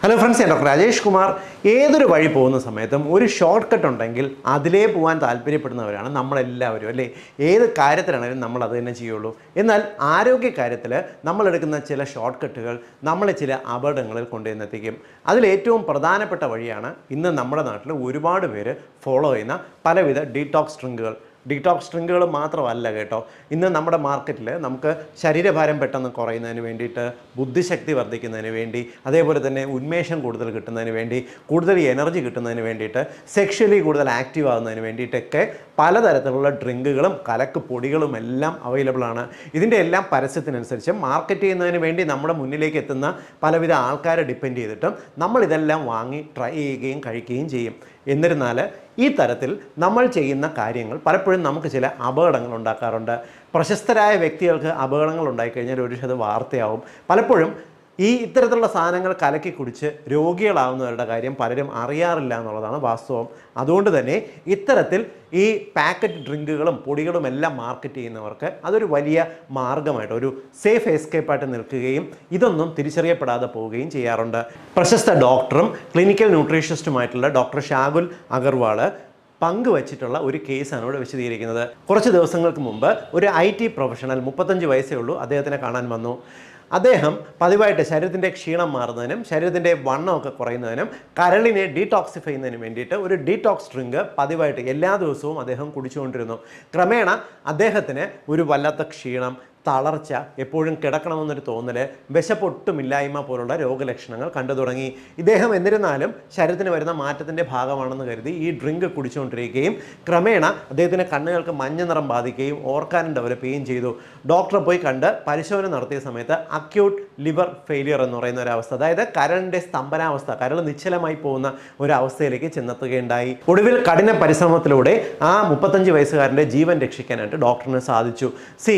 Hello friends ഞാൻ doctor Rajesh Kumar. ഏതൊരു വഴി പോകുന്ന സമയത്തും ഒരു ഷോർട്ട് കട്ട് ഉണ്ടെങ്കിൽ അതിലേ പോകാൻ താല്പര്യപ്പെടുന്നവരാണ് നമ്മളെല്ലാവരും അല്ലേ? ഏത് കാര്യത്തിലാണെങ്കിലും നമ്മൾ അത് തന്നെ ചെയ്യുള്ളൂ. എന്നാൽ ആരോഗ്യ കാര്യത്തിൽ നമ്മളെടുക്കുന്ന ചില ഷോർട്ട് കട്ടുകൾ നമ്മളെ ചില അപകടങ്ങളിൽ കൊണ്ടുവന്നെത്തിക്കും അതിലേറ്റവും പ്രധാനപ്പെട്ട വഴിയാണ് ഇന്ന് നമ്മുടെ നാട്ടിൽ ഒരുപാട് പേര് ഫോളോ ചെയ്യുന്ന പലവിധ ഡീടോക്സ് ഡ്രിങ്കുകൾ ഡീടോക്സ് ഡ്രിങ്കുകൾ മാത്രമല്ല കേട്ടോ. ഇന്ന് നമ്മുടെ മാർക്കറ്റിൽ നമുക്ക് ശരീരഭാരം പെട്ടെന്ന് കുറയുന്നതിന് വേണ്ടിയിട്ട് ബുദ്ധിശക്തി വർദ്ധിക്കുന്നതിന് വേണ്ടി അതേപോലെ തന്നെ ഉന്മേഷം കൂടുതൽ കിട്ടുന്നതിന് വേണ്ടി കൂടുതൽ എനർജി കിട്ടുന്നതിന് വേണ്ടിയിട്ട് സെക്ഷലി കൂടുതൽ ആക്റ്റീവ് ആകുന്നതിന് വേണ്ടിയിട്ടൊക്കെ പലതരത്തിലുള്ള ഡ്രിങ്കുകളും കലക്ക് പൊടികളും എല്ലാം അവൈലബിൾ ആണ്. ഇതിന്റെ എല്ലാം പരസ്യത്തിനനുസരിച്ച് മാർക്കറ്റ് ചെയ്യുന്നതിന് വേണ്ടി നമ്മുടെ മുന്നിലേക്ക് എത്തുന്ന പലവിധ ആൾക്കാരെ ഡിപ്പെൻഡ് ചെയ്തിട്ടും നമ്മൾ ഇതെല്ലാം വാങ്ങി ട്രൈ ചെയ്യുകയും കഴിക്കുകയും ചെയ്യും. എന്നിരുന്നാൽ ഈ തരത്തിൽ നമ്മൾ ചെയ്യുന്ന കാര്യങ്ങൾ പലപ്പോഴും നമുക്ക് ചില അപകടങ്ങൾ ഉണ്ടാക്കാറുണ്ട്. പ്രശസ്തരായ വ്യക്തികൾക്ക് അപകടങ്ങൾ ഉണ്ടായിക്കഴിഞ്ഞാൽ ഒരു അത് വാർത്തയാവും. പലപ്പോഴും ഈ ഇത്തരത്തിലുള്ള സാധനങ്ങൾ കലക്കി കുടിച്ച് രോഗികളാവുന്നവരുടെ കാര്യം പലരും അറിയാറില്ല എന്നുള്ളതാണ് വാസ്തവം. അതുകൊണ്ട് തന്നെ ഇത്തരത്തിൽ ഈ പാക്കറ്റ് ഡ്രിങ്കുകളും പൊടികളും എല്ലാം മാർക്കറ്റ് ചെയ്യുന്നവർക്ക് അതൊരു വലിയ മാർഗമായിട്ട് ഒരു സേഫ് എസ്കേപ്പായിട്ട് നിൽക്കുകയും ഇതൊന്നും തിരിച്ചറിയപ്പെടാതെ പോവുകയും ചെയ്യാറുണ്ട്. പ്രശസ്ത ഡോക്ടറും ക്ലിനിക്കൽ ന്യൂട്രീഷനിസ്റ്റുമായിട്ടുള്ള ഡോക്ടർ ഷാഗുൽ അഗർവാൾ പങ്കുവച്ചിട്ടുള്ള ഒരു കേസാണ് ഇവിടെ വിശദീകരിക്കുന്നത്. കുറച്ച് ദിവസങ്ങൾക്ക് മുമ്പ് ഒരു ഐ ടി പ്രൊഫഷണൽ മുപ്പത്തഞ്ച് വയസ്സേ ഉള്ളൂ അദ്ദേഹത്തിനെ കാണാൻ വന്നു. അദ്ദേഹം പതിവായിട്ട് ശരീരത്തിന്റെ ക്ഷീണം മാറുന്നതിനും ശരീരത്തിന്റെ വണ്ണമൊക്കെ കുറയുന്നതിനും കരളിനെ ഡീടോക്സിഫൈ ചെയ്യുന്നതിന് വേണ്ടിയിട്ട് ഒരു ഡീടോക്സ് ഡ്രിങ്ക് പതിവായിട്ട് എല്ലാ ദിവസവും അദ്ദേഹം കുടിച്ചുകൊണ്ടിരുന്നു. ക്രമേണ അദ്ദേഹത്തിന് ഒരു വല്ലാത്ത ക്ഷീണം തളർച്ച എപ്പോഴും കിടക്കണമെന്നൊരു തോന്നൽ വിശപ്പൊട്ടുമില്ലായ്മ പോലുള്ള രോഗലക്ഷണങ്ങൾ കണ്ടു തുടങ്ങി. ഇദ്ദേഹം എന്നിരുന്നാലും ശരീരത്തിന് വരുന്ന മാറ്റത്തിന്റെ ഭാഗമാണെന്ന് കരുതി ഈ ഡ്രിങ്ക് കുടിച്ചുകൊണ്ടിരിക്കുകയും ക്രമേണ അദ്ദേഹത്തിന്റെ കണ്ണുകൾക്ക് മഞ്ഞ നിറം ബാധിക്കുകയും ഓർക്കാനും ഡെവലപ്പ് ചെയ്യുകയും ചെയ്തു. ഡോക്ടറെ പോയി കണ്ട് പരിശോധന നടത്തിയ സമയത്ത് അക്യൂട്ട് ലിവർ ഫെയിലിയർ എന്ന് പറയുന്ന ഒരു അവസ്ഥ അതായത് കരളിന്റെ സ്തംഭനാവസ്ഥ കരൾ നിശ്ചലമായി പോകുന്ന ഒരു അവസ്ഥയിലേക്ക് ചെന്നെത്തുകയുണ്ടായി. ഒടുവിൽ കഠിന പരിശ്രമത്തിലൂടെ ആ മുപ്പത്തഞ്ച് വയസ്സുകാരന്റെ ജീവൻ രക്ഷിക്കാനായിട്ട് ഡോക്ടറിന് സാധിച്ചു. സി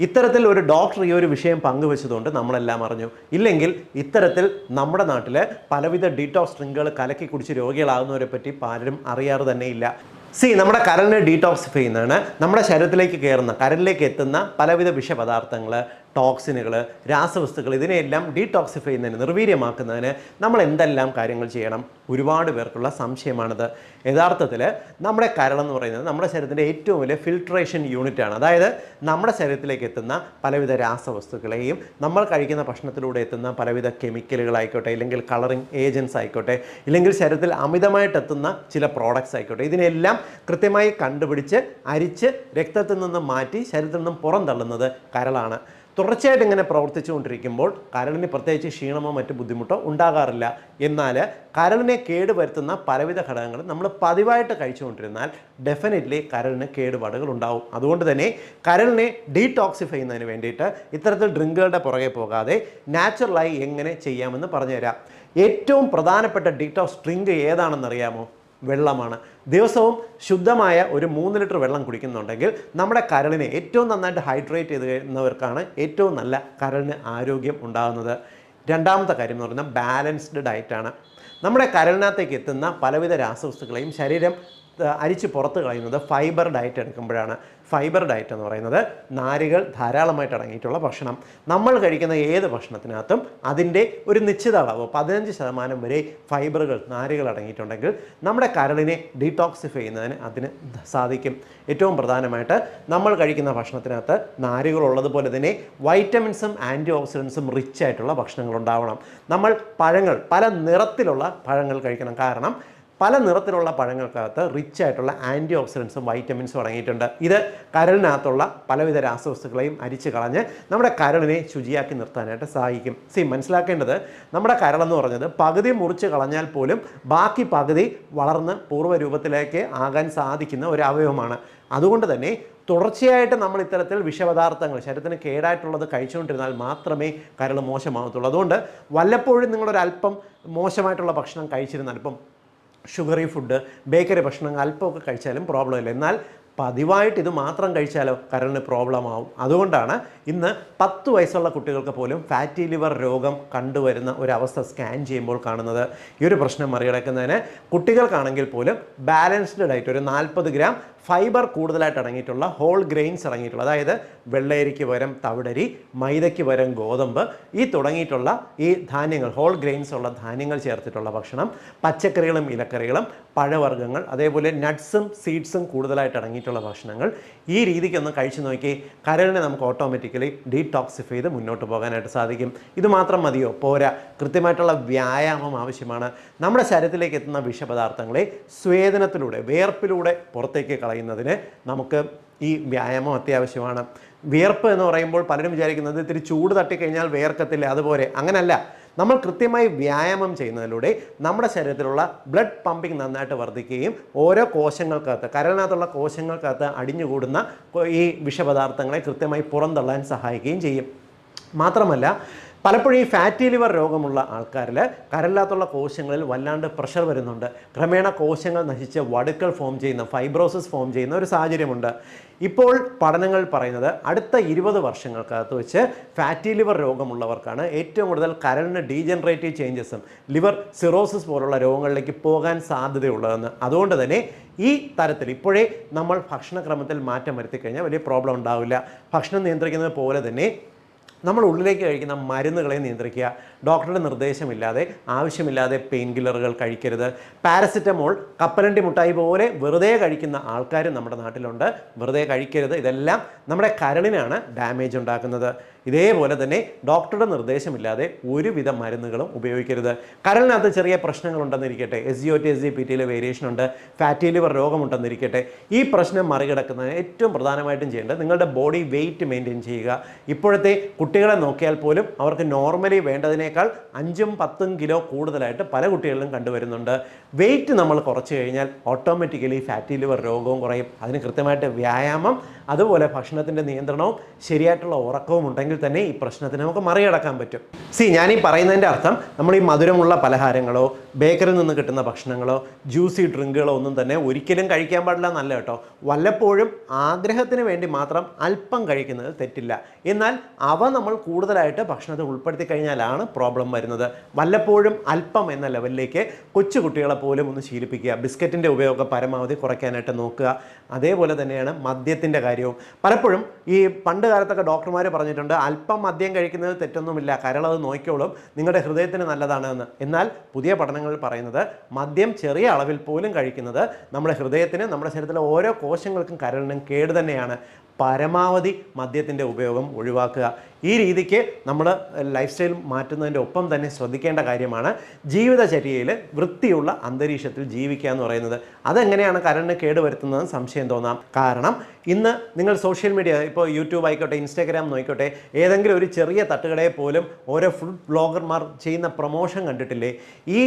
ഇത്തരത്തിൽ ഒരു ഡോക്ടർ ഈ ഒരു വിഷയം പങ്കുവെച്ചതുകൊണ്ട് നമ്മളെല്ലാം അറിഞ്ഞു. ഇല്ലെങ്കിൽ ഇത്തരത്തിൽ നമ്മുടെ നാട്ടിൽ പലവിധ ഡീറ്റോക്സ് ഡ്രിങ്കുകൾ കലക്കി കുടിച്ച് രോഗികളാകുന്നവരെ പറ്റി പലരും അറിയാറ് തന്നെയില്ല സി നമ്മുടെ കരളിനെ ഡീറ്റോക്സിഫൈ ചെയ്യുന്നതാണ്. നമ്മുടെ ശരീരത്തിലേക്ക് കയറുന്ന കരളിലേക്ക് എത്തുന്ന പലവിധ വിഷപദാർത്ഥങ്ങൾ ടോക്സിനുകൾ രാസവസ്തുക്കൾ ഇതിനെയെല്ലാം ഡീടോക്സിഫൈ ചെയ്യുന്നതിന് നിർവീര്യമാക്കുന്നതിന് നമ്മൾ എന്തെല്ലാം കാര്യങ്ങൾ ചെയ്യണം? ഒരുപാട് പേർക്കുള്ള സംശയമാണിത്. യഥാർത്ഥത്തിൽ നമ്മുടെ കരളെന്ന് പറയുന്നത് നമ്മുടെ ശരീരത്തിന്റെ ഏറ്റവും വലിയ ഫിൽട്രേഷൻ യൂണിറ്റാണ് അതായത് നമ്മുടെ ശരീരത്തിലേക്ക് എത്തുന്ന പലവിധ രാസവസ്തുക്കളെയും നമ്മൾ കഴിക്കുന്ന ഭക്ഷണത്തിലൂടെ എത്തുന്ന പലവിധ കെമിക്കലുകളായിക്കോട്ടെ ഇല്ലെങ്കിൽ കളറിങ് ഏജൻസ് ആയിക്കോട്ടെ ഇല്ലെങ്കിൽ ശരീരത്തിൽ അമിതമായിട്ട് എത്തുന്ന ചില പ്രോഡക്റ്റ്സ് ആയിക്കോട്ടെ ഇതിനെല്ലാം കൃത്യമായി കണ്ടുപിടിച്ച് അരിച്ച് രക്തത്തിൽ നിന്ന് മാറ്റി ശരീരത്തിൽ നിന്നും പുറന്തള്ളുന്നത് കരളാണ്. തുടർച്ചയായിട്ട് ഇങ്ങനെ പ്രവർത്തിച്ചുകൊണ്ടിരിക്കുമ്പോൾ കരളിന് പ്രത്യേകിച്ച് ക്ഷീണമോ മറ്റു ബുദ്ധിമുട്ടോ ഉണ്ടാകാറില്ല. എന്നാൽ കരളിനെ കേടുവരുത്തുന്ന പലവിധ ഘടകങ്ങൾ നമ്മൾ പതിവായിട്ട് കഴിച്ചുകൊണ്ടിരുന്നാൽ ഡെഫിനറ്റ്ലി കരളിന് കേടുപാടുകൾ ഉണ്ടാവും. അതുകൊണ്ട് തന്നെ കരളിനെ ഡീടോക്സിഫൈ ചെയ്യുന്നതിന് വേണ്ടിയിട്ട് ഇത്തരത്തിൽ ഡ്രിങ്കുകളുടെ പുറകെ പോകാതെ നാച്ചുറലായി എങ്ങനെ ചെയ്യാമെന്ന് പറഞ്ഞുതരാം. ഏറ്റവും പ്രധാനപ്പെട്ട ഡീടോക്സ് ഡ്രിങ്ക് ഏതാണെന്നറിയാമോ? വെള്ളമാണ്. ദിവസവും ശുദ്ധമായ ഒരു മൂന്ന് ലിറ്റർ വെള്ളം കുടിക്കുന്നുണ്ടെങ്കിൽ നമ്മുടെ കരളിനെ ഏറ്റവും നന്നായിട്ട് ഹൈഡ്രേറ്റ് ചെയ്ത് കഴിയുന്നവർക്കാണ് ഏറ്റവും നല്ല കരളിന് ആരോഗ്യം ഉണ്ടാകുന്നത്. രണ്ടാമത്തെ കാര്യം എന്ന് പറയുന്നത് ബാലൻസ്ഡ് ഡയറ്റാണ്. നമ്മുടെ കരളിനകത്തേക്ക് എത്തുന്ന പലവിധ രാസവസ്തുക്കളെയും ശരീരം അരിച്ച് പുറത്ത് കളയുന്നത് ഫൈബർ ഡയറ്റ് എടുക്കുമ്പോഴാണ്. ഫൈബർ ഡയറ്റ് എന്ന് പറയുന്നത് നാരുകൾ ധാരാളമായിട്ട് അടങ്ങിയിട്ടുള്ള ഭക്ഷണം. നമ്മൾ കഴിക്കുന്ന ഏത് ഭക്ഷണത്തിനകത്തും അതിന്റെ ഒരു നിശ്ചിത അളവ് പതിനഞ്ച് ശതമാനം വരെ ഫൈബറുകൾ നാരുകൾ അടങ്ങിയിട്ടുണ്ടെങ്കിൽ നമ്മുടെ കരളിനെ ഡീടോക്സിഫൈ ചെയ്യുന്നതിന് അതിന് സാധിക്കും. ഏറ്റവും പ്രധാനമായിട്ട് നമ്മൾ കഴിക്കുന്ന ഭക്ഷണത്തിനകത്ത് നാരുകൾ ഉള്ളതുപോലെ തന്നെ വൈറ്റമിൻസും ആന്റി ഓക്സിഡൻസും റിച്ച് ആയിട്ടുള്ള ഭക്ഷണങ്ങൾ ഉണ്ടാവണം. നമ്മൾ പഴങ്ങൾ പല നിറത്തിലുള്ള പഴങ്ങൾ കഴിക്കണം. കാരണം പല നിറത്തിലുള്ള പഴങ്ങൾക്കകത്ത് റിച്ച് ആയിട്ടുള്ള ആന്റി ഓക്സിഡൻസും വൈറ്റമിൻസും അടങ്ങിയിട്ടുണ്ട്. ഇത് കരളിനകത്തുള്ള പലവിധ രാസവസ്തുക്കളെയും അരിച്ചു കളഞ്ഞ് നമ്മുടെ കരളിനെ ശുചിയാക്കി നിർത്താനായിട്ട് സഹായിക്കും. സി മനസ്സിലാക്കേണ്ടത് നമ്മുടെ കരളെന്ന് പറഞ്ഞത് പകുതി മുറിച്ച് കളഞ്ഞാൽ പോലും ബാക്കി പകുതി വളർന്ന് പൂർവരൂപത്തിലേക്ക് ആകാൻ സാധിക്കുന്ന ഒരു അവയവമാണ്. അതുകൊണ്ട് തന്നെ തുടർച്ചയായിട്ട് നമ്മൾ ഇത്തരത്തിൽ വിഷപദാർത്ഥങ്ങൾ ശരീരത്തിന് കേടായിട്ടുള്ളത് കഴിച്ചുകൊണ്ടിരുന്നാൽ മാത്രമേ കരൾ മോശമാകത്തുള്ളൂ അതുകൊണ്ട് വല്ലപ്പോഴും നിങ്ങളൊരല്പം മോശമായിട്ടുള്ള ഭക്ഷണം കഴിച്ചിരുന്നാൽ ഇപ്പം ഷുഗറി ഫുഡ് ബേക്കറി ഭക്ഷണങ്ങൾ അല്പമൊക്കെ കഴിച്ചാലും പ്രോബ്ലം ഇല്ല. എന്നാൽ പതിവായിട്ട് ഇത് മാത്രം കഴിച്ചാലോ കരളിന് പ്രോബ്ലം ആവും. അതുകൊണ്ടാണ് ഇന്ന് പത്ത് വയസ്സുള്ള കുട്ടികൾക്ക് പോലും ഫാറ്റി ലിവർ രോഗം കണ്ടുവരുന്ന ഒരവസ്ഥ സ്കാൻ ചെയ്യുമ്പോൾ കാണുന്നത്. ഈ ഒരു പ്രശ്നം മറികടക്കുന്നതിന് കുട്ടികൾക്കാണെങ്കിൽ പോലും ബാലൻസ്ഡ് ഡയറ്റ് ഒരു നാൽപ്പത് ഗ്രാം ഫൈബർ കൂടുതലായിട്ട് അടങ്ങിയിട്ടുള്ള ഹോൾ ഗ്രെയിൻസ് അടങ്ങിയിട്ടുള്ള അതായത് വെള്ളയരിക്ക് വരം തവിടരി മൈദയ്ക്ക് വരം ഗോതമ്പ് ഈ തുടങ്ങിയിട്ടുള്ള ഈ ധാന്യങ്ങൾ ഹോൾ ഗ്രെയിൻസ് ഉള്ള ധാന്യങ്ങൾ ചേർത്തിട്ടുള്ള ഭക്ഷണം പച്ചക്കറികളും ഇലക്കറികളും പഴവർഗങ്ങൾ അതേപോലെ നട്ട്സും സീഡ്സും കൂടുതലായിട്ട് അടങ്ങിയിട്ടുള്ള ഭക്ഷണങ്ങൾ ഈ രീതിക്കൊന്ന് കഴിച്ചു നോക്കി കരളിനെ നമുക്ക് ഓട്ടോമാറ്റിക്കലി ഡീടോക്സിഫൈ ചെയ്ത് മുന്നോട്ട് പോകാനായിട്ട് സാധിക്കും. ഇത് മാത്രം മതിയോ? പോരാ. കൃത്യമായിട്ടുള്ള വ്യായാമം ആവശ്യമാണ്. നമ്മുടെ ശരീരത്തിലേക്ക് എത്തുന്ന വിഷപദാർത്ഥങ്ങളെ സ്വേദനത്തിലൂടെ വേർപ്പിലൂടെ പുറത്തേക്ക് കളയുന്നതിന് നമുക്ക് ഈ വ്യായാമം അത്യാവശ്യമാണ്. വിയർപ്പ് എന്ന് പറയുമ്പോൾ പലരും വിചാരിക്കുന്നത് ഇത്തിരി ചൂട് തട്ടിക്കഴിഞ്ഞാൽ വിയർക്കത്തില്ല അതുപോലെ. അങ്ങനല്ല. നമ്മൾ കൃത്യമായി വ്യായാമം ചെയ്യുന്നതിലൂടെ നമ്മുടെ ശരീരത്തിലുള്ള ബ്ലഡ് പമ്പിങ് നന്നായിട്ട് വർദ്ധിക്കുകയും ഓരോ കോശങ്ങൾക്കകത്ത് കരളിനകത്തുള്ള കോശങ്ങൾക്കകത്ത് അടിഞ്ഞുകൂടുന്ന ഈ വിഷപദാർത്ഥങ്ങളെ കൃത്യമായി പുറന്തള്ളാൻ സഹായിക്കുകയും ചെയ്യും. മാത്രമല്ല പലപ്പോഴും ഈ ഫാറ്റി ലിവർ രോഗമുള്ള ആൾക്കാരിൽ കരല്ലാത്തുള്ള കോശങ്ങളിൽ വല്ലാണ്ട് പ്രഷർ വരുന്നുണ്ട്. ക്രമേണ കോശങ്ങൾ നശിച്ച് വടുക്കൾ ഫോം ചെയ്യുന്ന ഫൈബ്രോസിസ് ഫോം ചെയ്യുന്ന ഒരു സാഹചര്യമുണ്ട്. ഇപ്പോൾ പഠനങ്ങൾ പറയുന്നത് അടുത്ത ഇരുപത് വർഷങ്ങൾക്കകത്ത് വെച്ച് ഫാറ്റി ലിവർ രോഗമുള്ളവർക്കാണ് ഏറ്റവും കൂടുതൽ കരളിന് ഡീജനറേറ്റീവ് ചേഞ്ചസും ലിവർ സിറോസിസ് പോലുള്ള രോഗങ്ങളിലേക്ക് പോകാൻ സാധ്യതയുള്ളതെന്ന്. അതുകൊണ്ട് തന്നെ ഈ തരത്തിൽ ഇപ്പോഴേ നമ്മൾ ഭക്ഷണക്രമത്തിൽ മാറ്റം വരുത്തി കഴിഞ്ഞാൽ വലിയ പ്രോബ്ലം ഉണ്ടാവില്ല. ഭക്ഷണം നിയന്ത്രിക്കുന്നത് പോലെ തന്നെ നമ്മൾ ഉള്ളിലേക്ക് കഴിക്കുന്ന മരുന്നുകളെ നിയന്ത്രിക്കുക. ഡോക്ടറുടെ നിർദ്ദേശമില്ലാതെ ആവശ്യമില്ലാതെ പെയിൻ കില്ലറുകൾ കഴിക്കരുത്. പാരസിറ്റമോൾ കപ്പലണ്ടി മുട്ടായി പോലെ വെറുതെ കഴിക്കുന്ന ആൾക്കാരും നമ്മുടെ നാട്ടിലുണ്ട്. വെറുതെ കഴിക്കരുത്. ഇതെല്ലാം നമ്മുടെ കരളിനാണ് ഡാമേജ് ഉണ്ടാക്കുന്നത്. ഇതേപോലെ തന്നെ ഡോക്ടറുടെ നിർദ്ദേശമില്ലാതെ ഒരുവിധ മരുന്നുകളും ഉപയോഗിക്കരുത്. കരളിനകത്ത് ചെറിയ പ്രശ്നങ്ങളുണ്ടെന്നിരിക്കട്ടെ S G O T S G P ടിയിലെ വേരിയേഷൻ ഉണ്ട്. ഫാറ്റി ലിവർ രോഗമുണ്ടെന്നിരിക്കട്ടെ ഈ പ്രശ്നം മറികടക്കുന്നതിന് ഏറ്റവും പ്രധാനമായിട്ടും ചെയ്യേണ്ടത് നിങ്ങളുടെ ബോഡി വെയിറ്റ് മെയിന്റെയിൻ ചെയ്യുക. ഇപ്പോഴത്തെ കുട്ടികളെ നോക്കിയാൽ പോലും അവർക്ക് നോർമലി വേണ്ടതിനേക്കാൾ അഞ്ചും പത്തും കിലോ കൂടുതലായിട്ട് പല കുട്ടികളിലും കണ്ടുവരുന്നുണ്ട്. വെയിറ്റ് നമ്മൾ കുറച്ച് കഴിഞ്ഞാൽ ഓട്ടോമാറ്റിക്കലി ഫാറ്റി ലിവർ രോഗവും കുറയും. അതിന് കൃത്യമായിട്ട് വ്യായാമം അതുപോലെ ഭക്ഷണത്തിന്റെ നിയന്ത്രണവും ശരിയായിട്ടുള്ള ഉറക്കവും ഉണ്ടെങ്കിൽ തന്നെ ഈ പ്രശ്നത്തിന് നമുക്ക് മറികടക്കാൻ പറ്റും. സി ഞാൻ ഈ പറയുന്നതിന്റെ അർത്ഥം നമ്മൾ ഈ മധുരമുള്ള പലഹാരങ്ങളോ ബേക്കറിൽ നിന്ന് കിട്ടുന്ന ഭക്ഷണങ്ങളോ ജ്യൂസി ഡ്രിങ്കുകളോ ഒന്നും തന്നെ ഒരിക്കലും കഴിക്കാൻ പാടില്ല നല്ല കേട്ടോ. വല്ലപ്പോഴും ആഗ്രഹത്തിന് വേണ്ടി മാത്രം അല്പം കഴിക്കുന്നത് തെറ്റില്ല. എന്നാൽ അവ നമ്മൾ കൂടുതലായിട്ട് ഭക്ഷണത്തിൽ ഉൾപ്പെടുത്തി കഴിഞ്ഞാലാണ് പ്രോബ്ലം വരുന്നത്. വല്ലപ്പോഴും അല്പം എന്ന ലെവലിലേക്ക് കൊച്ചു കുട്ടികളെ പോലും ഒന്ന് ശീലിപ്പിക്കുക. ബിസ്ക്കറ്റിന്റെ ഉപയോഗം പരമാവധി കുറയ്ക്കാനായിട്ട് നോക്കുക. അതേപോലെ തന്നെയാണ് മദ്യത്തിന്റെ കാര്യവും. പലപ്പോഴും ഈ പണ്ട് കാലത്തൊക്കെ ഡോക്ടർമാർ പറഞ്ഞിട്ടുണ്ട് അല്പം മദ്യം കഴിക്കുന്നത് തെറ്റൊന്നുമില്ല. കരളത് നോക്കിക്കോളും. നിങ്ങളുടെ ഹൃദയത്തിന് നല്ലതാണ് എന്ന് എന്നാൽ പുതിയ പഠനങ്ങൾ പറയുന്നത് മദ്യം ചെറിയ അളവിൽ പോലും കഴിക്കുന്നത് നമ്മുടെ ഹൃദയത്തിന് നമ്മുടെ ശരീരത്തിലെ ഓരോ കോശങ്ങൾക്കും കരളിനും കേട് തന്നെയാണ്. പരമാവധി മദ്യത്തിന്റെ ഉപയോഗം ഒഴിവാക്കുക. ഈ രീതിക്ക് നമ്മൾ ലൈഫ് സ്റ്റൈൽ മാറ്റുന്നതിന്റെ ഒപ്പം തന്നെ ശ്രദ്ധിക്കേണ്ട കാര്യമാണ് ജീവിതചര്യയിൽ വൃത്തിയുള്ള അന്തരീക്ഷത്തിൽ ജീവിക്കുക എന്ന് പറയുന്നത്. അതെങ്ങനെയാണ് കരളിന് കേടുവരുത്തുന്നതെന്ന് സംശയം തോന്നാം. കാരണം ഇന്ന് നിങ്ങൾ സോഷ്യൽ മീഡിയ ഇപ്പോൾ യൂട്യൂബ് ആയിക്കോട്ടെ ഇൻസ്റ്റാഗ്രാം നോക്കിക്കോട്ടെ ഏതെങ്കിലും ഒരു ചെറിയ തട്ടുകടയെ പോലും ഓരോ ഫുഡ് ബ്ലോഗർമാർ ചെയ്യുന്ന പ്രൊമോഷൻ കണ്ടിട്ടില്ലേ? ഈ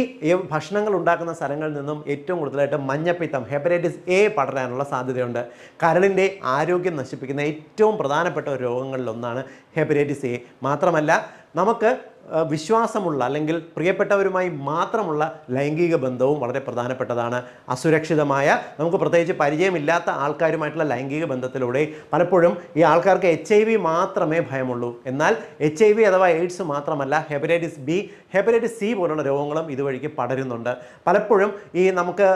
ഭക്ഷണങ്ങൾ ഉണ്ടാക്കുന്ന സ്ഥലങ്ങളിൽ നിന്നും ഏറ്റവും കൂടുതലായിട്ട് മഞ്ഞപ്പിത്തം ഹെപ്പറ്റൈറ്റിസ് എ പടരാനുള്ള സാധ്യതയുണ്ട്. കരളിന്റെ ആരോഗ്യം നശിപ്പിക്കുന്ന ഏറ്റവും പ്രധാനപ്പെട്ട രോഗങ്ങളിലൊന്നാണ് ഹെപ്പറ്റൈറ്റിസ് എ മാത്രമല്ല നമുക്ക് വിശ്വാസമുള്ള അല്ലെങ്കിൽ പ്രിയപ്പെട്ടവരുമായി മാത്രമുള്ള ലൈംഗിക ബന്ധവും വളരെ പ്രധാനപ്പെട്ടതാണ്. അസുരക്ഷിതമായ നമുക്ക് പ്രത്യേകിച്ച് പരിചയമില്ലാത്ത ആൾക്കാരുമായിട്ടുള്ള ലൈംഗിക ബന്ധത്തിലൂടെ പലപ്പോഴും ഈ ആൾക്കാർക്ക് എച്ച് ഐ വി മാത്രമേ ഭയമുള്ളൂ. എന്നാൽ എച്ച് ഐ വി അഥവാ എയ്ഡ്സ് മാത്രമല്ല ഹെപ്പറ്റൈറ്റിസ് ബി ഹെപ്പറ്റൈറ്റിസ് സി പോലുള്ള രോഗങ്ങളും ഇതുവഴിക്ക് പടരുന്നുണ്ട്. പലപ്പോഴും ഈ നമുക്ക്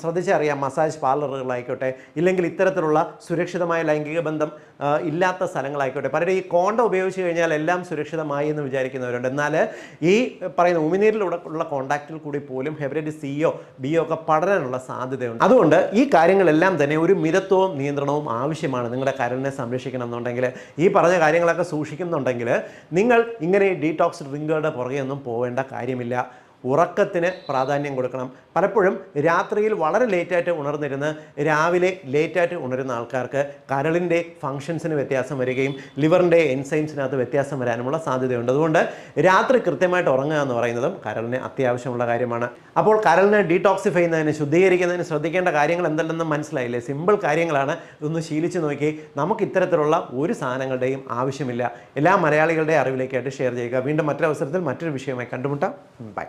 ശ്രദ്ധിച്ചറിയാം മസാജ് പാർലറുകളായിക്കോട്ടെ ഇല്ലെങ്കിൽ ഇത്തരത്തിലുള്ള സുരക്ഷിതമായ ലൈംഗിക ബന്ധം ഇല്ലാത്ത സ്ഥലങ്ങളായിക്കോട്ടെ. പലരും ഈ കോണ്ട ഉപയോഗിച്ച് കഴിഞ്ഞാൽ എല്ലാം സുരക്ഷിതമായി എന്ന് വിചാരിക്കുന്നവരുണ്ട്. എന്നാൽ ഈ പറയുന്ന ഉമിനീരിലൂടെ ഉള്ള കോണ്ടാക്റ്റിൽ കൂടി പോലും ഹെപ്പറ്റൈറ്റിസ് സിയോ ബിയോ ഒക്കെ പടരാനുള്ള സാധ്യതയുണ്ട്. അതുകൊണ്ട് ഈ കാര്യങ്ങളെല്ലാം തന്നെ ഒരു മിതത്വവും നിയന്ത്രണവും ആവശ്യമാണ് നിങ്ങളുടെ കരളിനെ സംരക്ഷിക്കണം എന്നുണ്ടെങ്കിൽ. ഈ പറഞ്ഞ കാര്യങ്ങളൊക്കെ സൂക്ഷിക്കുന്നുണ്ടെങ്കിൽ നിങ്ങൾ ഇങ്ങനെ ഡീടോക്സ് ഡ്രിങ്കുകളുടെ പുറകെ ഒന്നും പോവേണ്ട കാര്യമില്ല. ഉറക്കത്തിന് പ്രാധാന്യം കൊടുക്കണം. പലപ്പോഴും രാത്രിയിൽ വളരെ ലേറ്റായിട്ട് ഉണർന്നിരുന്ന് രാവിലെ ലേറ്റായിട്ട് ഉണരുന്ന ആൾക്കാർക്ക് കരളിന്റെ ഫങ്ഷൻസിന് വ്യത്യാസം വരികയും ലിവറിന്റെ എൻസൈംസിനകത്ത് വ്യത്യാസം വരാനുമുള്ള സാധ്യതയുണ്ട്. അതുകൊണ്ട് രാത്രി കൃത്യമായിട്ട് ഉറങ്ങുക എന്ന് പറയുന്നതും കരളിന് അത്യാവശ്യമുള്ള കാര്യമാണ്. അപ്പോൾ കരളിനെ ഡീടോക്സിഫൈ ചെയ്യുന്നതിന് ശുദ്ധീകരിക്കുന്നതിന് ശ്രദ്ധിക്കേണ്ട കാര്യങ്ങൾ എന്തല്ലെന്നും മനസ്സിലായില്ലേ? സിമ്പിൾ കാര്യങ്ങളാണ്. ഇതൊന്ന് ശീലിച്ച് നോക്കി. നമുക്ക് ഇത്തരത്തിലുള്ള ഒരു സാധനങ്ങളുടെയും ആവശ്യമില്ല. എല്ലാ മലയാളികളുടെ അറിവിലേക്കായിട്ട് ഷെയർ ചെയ്യുക. വീണ്ടും മറ്റൊരവസരത്തിൽ മറ്റൊരു വിഷയമായി കണ്ടുമുട്ടാം. ബൈ